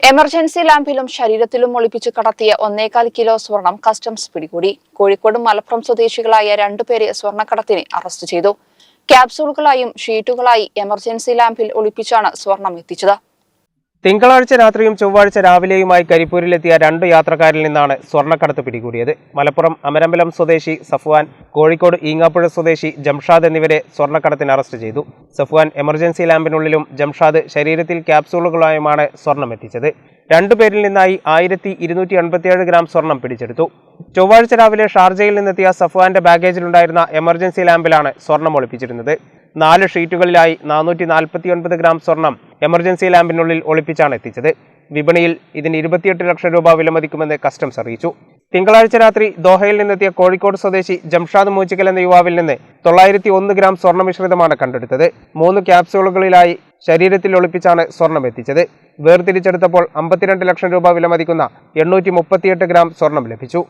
Emergency ലാമ്പിലും ശരീരത്തിലും ഒളിപ്പിച്ചു കടത്തിയ ഒന്നേകാൽ കിലോ സ്വർണം കസ്റ്റംസ് പിടികൂടി. കോഴിക്കോട് മലപ്പുറം സ്വദേശികളായ രണ്ടുപേരെ സ്വർണക്കടത്തിന് അറസ്റ്റ് ചെയ്തു. ക്യാപ്സൂളുകളായും ഷീറ്റുകളായി എമർജൻസി ലാമ്പിൽ ഒളിപ്പിച്ചാണ് സ്വർണം എത്തിച്ചത്. തിങ്കളാഴ്ച രാത്രിയും ചൊവ്വാഴ്ച രാവിലെയുമായി കരിപ്പൂരിലെത്തിയ രണ്ട് യാത്രക്കാരിൽ നിന്നാണ് സ്വർണക്കടത്ത് പിടികൂടിയത്. മലപ്പുറം അമരമ്പലം സ്വദേശി സഫ്വാൻ കോഴിക്കോട് ഈങ്ങാപ്പുഴ സ്വദേശി ജംഷാദ് എന്നിവരെ സ്വർണക്കടത്തിന് അറസ്റ്റ് ചെയ്തു. സഫ്വാൻ എമർജൻസി ലാമ്പിനുള്ളിലും ജംഷാദ് ശരീരത്തിൽ ക്യാപ്സൂളുകളായുമാണ് സ്വർണം എത്തിച്ചത് രണ്ടുപേരിൽ നിന്നായി ആയിരത്തി ഇരുന്നൂറ്റി എൺപത്തിയേഴ് ഗ്രാം സ്വർണം പിടിച്ചെടുത്തു. ചൊവ്വാഴ്ച രാവിലെ ഷാർജയിൽ നിന്നെത്തിയ സഫ്വാന്റെ ബാഗേജിലുണ്ടായിരുന്ന എമർജൻസി ലാമ്പിലാണ് സ്വർണം ഒളിപ്പിച്ചിരുന്നത്. നാല് ഷീറ്റുകളിലായി നാനൂറ്റി നാൽപ്പത്തിയൊൻപത് ഗ്രാം സ്വർണം എമർജൻസി ലാമ്പിനുള്ളിൽ ഒളിപ്പിച്ചാണ് എത്തിച്ചത്. വിപണിയിൽ ഇതിന് ഇരുപത്തിയെട്ട് ലക്ഷം രൂപ വിലമതിക്കുമെന്ന് കസ്റ്റംസ് അറിയിച്ചു. തിങ്കളാഴ്ച രാത്രി ദോഹയിൽ നിന്നെത്തിയ കോഴിക്കോട് സ്വദേശി ജംഷാദ് മൂച്ചിക്കൽ എന്ന യുവാവിൽ നിന്ന് തൊള്ളായിരത്തി ഒന്ന് ഗ്രാം സ്വർണ മിശ്രിതമാണ് കണ്ടെടുത്തത്. മൂന്ന് ക്യാപ്സ്യൂളുകളിലായി ശരീരത്തിൽ ഒളിപ്പിച്ചാണ് സ്വർണം എത്തിച്ചത്. വേർതിരിച്ചെടുത്തപ്പോൾ അമ്പത്തിരണ്ട് ലക്ഷം രൂപ വിലമതിക്കുന്ന എണ്ണൂറ്റി മുപ്പത്തിയെട്ട് ഗ്രാം സ്വർണം ലഭിച്ചു.